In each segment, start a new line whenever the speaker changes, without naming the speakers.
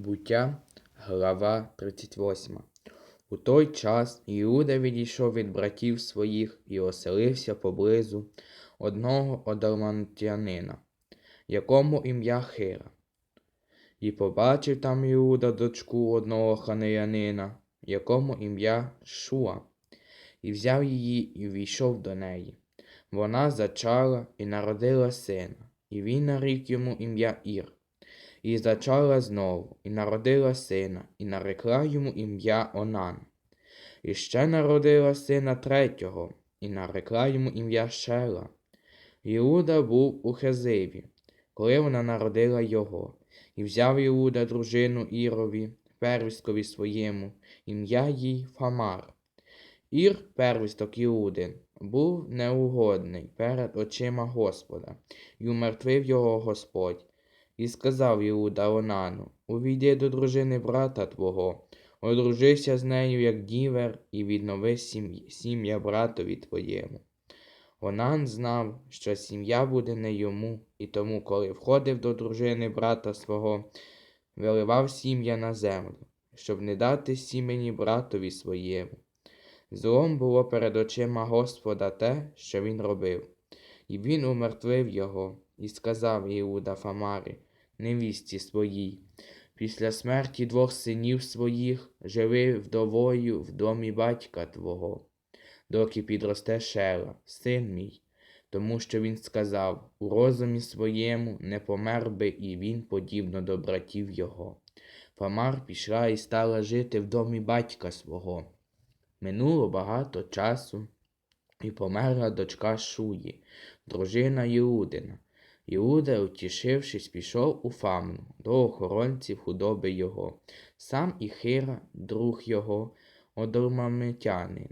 Буття, глава 38. У той час Іуда відійшов від братів своїх і оселився поблизу одного одомантянина, якому ім'я Хира. І побачив там Іуда дочку одного ханеянина, якому ім'я Шуа, і взяв її і війшов до неї. Вона зачала і народила сина, і він нарік йому ім'я Ір. І зачала знову, і народила сина, і нарекла йому ім'я Онан. І ще народила сина третього, і нарекла йому ім'я Шела. Іуда був у Хезиві, коли вона народила його, і взяв Іуда дружину Ірові, первісткові своєму, ім'я їй Фамар. Ір, первісток Іудин, був неугодний перед очима Господа, і умертвив його Господь. І сказав Іуда Онану, увійди до дружини брата твого, одружися з нею, як дівер, і віднови сім'я братові твоєму. Онан знав, що сім'я буде не йому, і тому, коли входив до дружини брата свого, виливав сім'я на землю, щоб не дати сімені братові своєму. Злом було перед очима Господа те, що він робив, і він умертвив його, і сказав Іуда Фамарі, невісті своїй, після смерті двох синів своїх живи вдовою в домі батька твого, доки підросте Шела, син мій, тому що він сказав, у розумі своєму не помер би і він подібно до братів його. Фамар пішла і стала жити в домі батька свого. Минуло багато часу, і померла дочка Шуї, дружина Іудина. Іуда, утішившись, пішов у Фамну до охоронців худоби його, сам і Хира, друг його, одурмамитянин.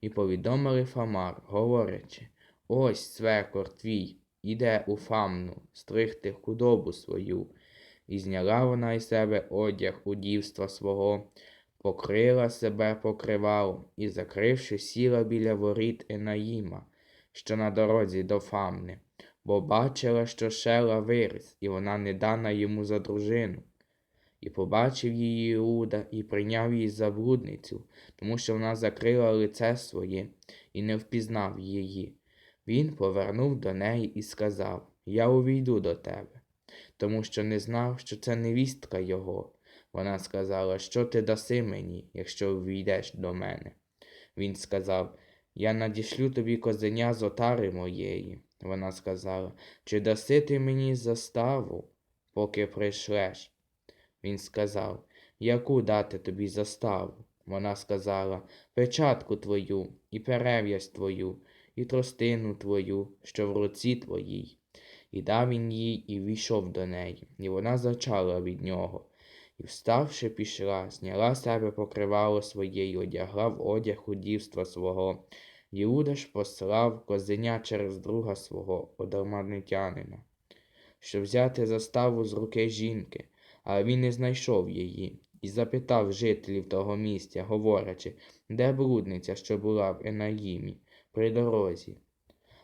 І повідомили Фамар, говорячи, ось свекор твій, іде у Фамну стригти худобу свою. І зняла вона із себе одяг удівства свого, покрила себе покривалом і, закривши, сіла біля воріт Енаїма, що на дорозі до Фамни, бо бачила, що шела виріс, і вона не дана йому за дружину. І побачив її Іуда і прийняв її за блудницю, тому що вона закрила лице своє і не впізнав її. Він повернув до неї і сказав: Я увійду до тебе, тому що не знав, що це невістка його. Вона сказала, що ти даси мені, якщо увійдеш до мене. Він сказав, я надішлю тобі козеня з отари моєї. Вона сказала, чи даси ти мені заставу, поки прийшлеш? Він сказав, яку дати тобі заставу? Вона сказала, печатку твою, і перев'язь твою, і тростину твою, що в руці твоїй. І дав він їй і війшов до неї, і вона зачала від нього. І, вставши, пішла, зняла себе покривало своє одягла в одяг удівства свого. Іуда ж послав козеня через друга свого одерманитянина, щоб взяти заставу з руки жінки, але він не знайшов її, і запитав жителів того місця, говорячи, де блудниця, що була в Енаїмі, при дорозі.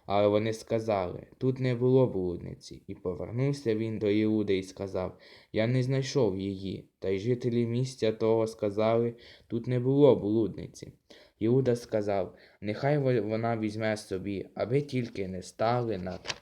Але вони сказали, тут не було блудниці, і повернувся він до Іуди і сказав, я не знайшов її. Та й жителі місця того сказали, тут не було блудниці. Іуда сказав, нехай вона візьме собі, аби тільки не стали над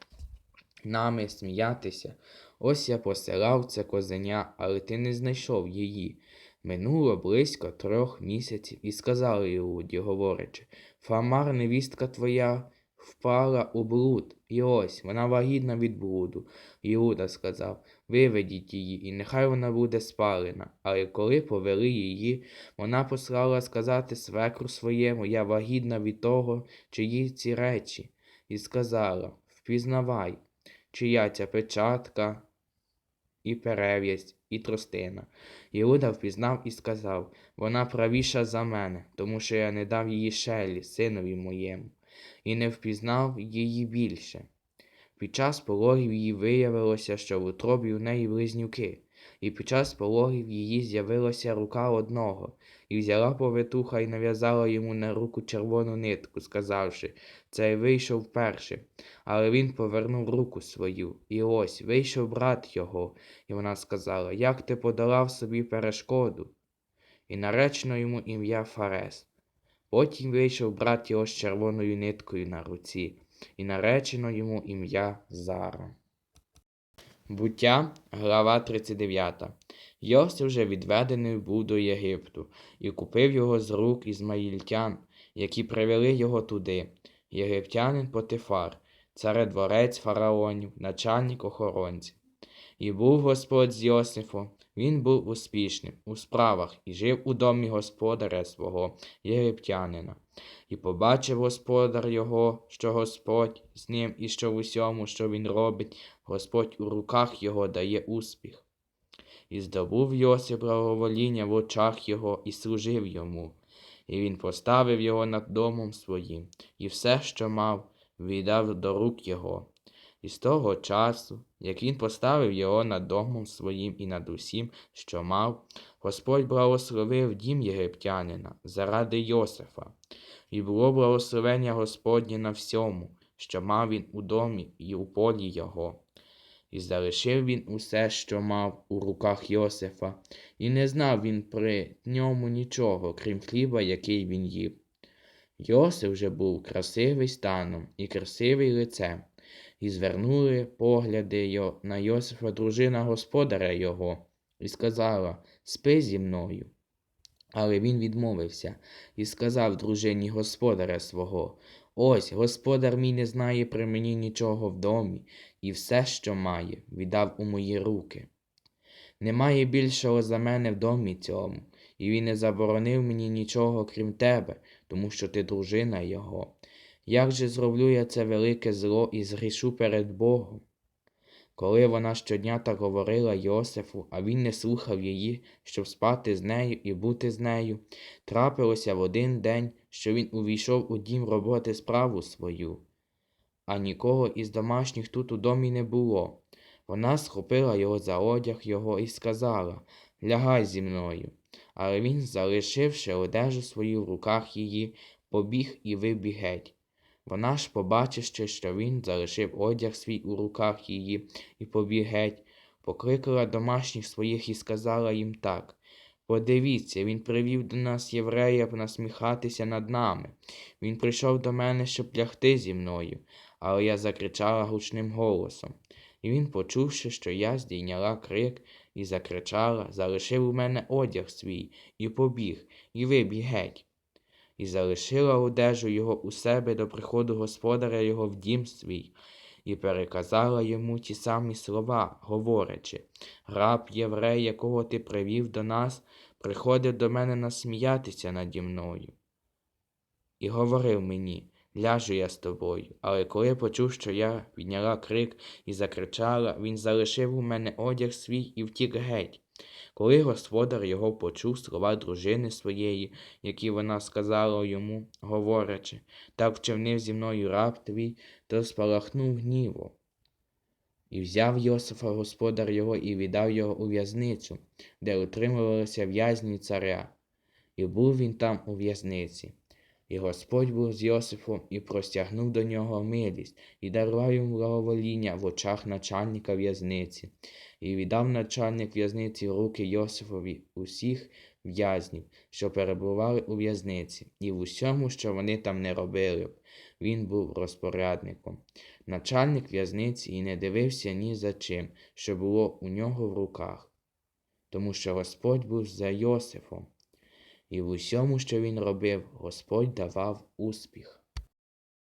нами сміятися. Ось я посилав це козеня, але ти не знайшов її. Минуло близько трьох місяців, і сказали Іуді, говорячи, Фамар, невістка твоя, впала у блуд, і ось вона вагітна від блуду. Іуда сказав, виведіть її, і нехай вона буде спалена. Але коли повели її, вона послала сказати свекру своєму, я вагітна від того, чиї ці речі, і сказала, впізнавай, чия ця печатка, і перев'язь, і тростина. Іуда впізнав і сказав, вона правіша за мене, тому що я не дав її шелі, синові моєму, і не впізнав її більше. Під час пологів її виявилося, що в утробі у неї близнюки. І під час пологів її з'явилася рука одного, і взяла повитуха і нав'язала йому на руку червону нитку, сказавши, цей вийшов першим. Але він повернув руку свою, і ось вийшов брат його, і вона сказала, як ти подолав собі перешкоду? І наречено йому ім'я Фарес. Потім вийшов брат його з червоною ниткою на руці, і наречено йому ім'я Зара. Буття, глава 39. Йосиф же відведений був до Єгипту, і купив його з рук ізмаїльтян, які привели його туди. Єгиптянин Потифар, царедворець фараонів, начальник охоронців. І був Господь з Йосифом, він був успішним у справах і жив у домі господаря свого, єгиптянина. І побачив господар його, що Господь з ним і що в усьому, що він робить, Господь у руках його дає успіх. І здобув Йосип благовоління в очах його і служив йому. І він поставив його над домом своїм, і все, що мав, віддав до рук його. І з того часу, як він поставив його над домом своїм і над усім, що мав, Господь благословив дім єгиптянина заради Йосифа, і було благословення Господнє на всьому, що мав він у домі і у полі його. І залишив він усе, що мав у руках Йосифа, і не знав він при ньому нічого, крім хліба, який він їв. Йосиф же був красивий станом і красивий лицем, і звернули погляди на Йосифа дружина господаря його, і сказала Спи зі мною. Але він відмовився і сказав дружині господаря свого Ось господар мій не знає при мені нічого в домі, і все, що має, віддав у мої руки. Немає більшого за мене в домі цьому, і він не заборонив мені нічого, крім тебе, тому що ти дружина його. Як же зроблю я це велике зло і згрішу перед Богом? Коли вона щодня так говорила Йосифу, а він не слухав її, щоб спати з нею і бути з нею, трапилося в один день, що він увійшов у дім роботи справу свою, а нікого із домашніх тут у домі не було. Вона схопила його за одяг його і сказала Лягай зі мною. Але він, залишивши одежу свою в руках її, побіг і вибіг геть. Вона ж, побачивши, що він залишив одяг свій у руках її і побіг геть, покликала домашніх своїх і сказала їм так Подивіться, він привів до нас єврея насміхатися над нами. Він прийшов до мене, щоб лягти зі мною, але я закричала гучним голосом. І він, почувши, що я здійняла крик і закричала, залишив у мене одяг свій, і побіг, і вибіг геть. І залишила одежу його у себе до приходу господаря його в дім свій, і переказала йому ті самі слова, говорячи Раб єврей, якого ти привів до нас, приходив до мене насміятися наді мною. І говорив мені Ляжу я з тобою. Але коли почув, що я підняла крик і закричала, він залишив у мене одяг свій і втік геть. Коли господар його почув слова дружини своєї, які вона сказала йому, говорячи, так вчинив зі мною раб твій, то спалахнув гнівом. І взяв Йосифа господар його і віддав його у в'язницю, де утримувалися в'язні царя. І був він там у в'язниці. І Господь був з Йосифом і простягнув до нього милість, і дарував йому благовоління в очах начальника в'язниці, і віддав начальник в'язниці руки Йосифові усіх в'язнів, що перебували у в'язниці, і в усьому, що вони там не робили. Він був розпорядником. Начальник в'язниці і не дивився ні за чим, що було у нього в руках, тому що Господь був за Йосифом. І в усьому, що він робив, Господь давав успіх.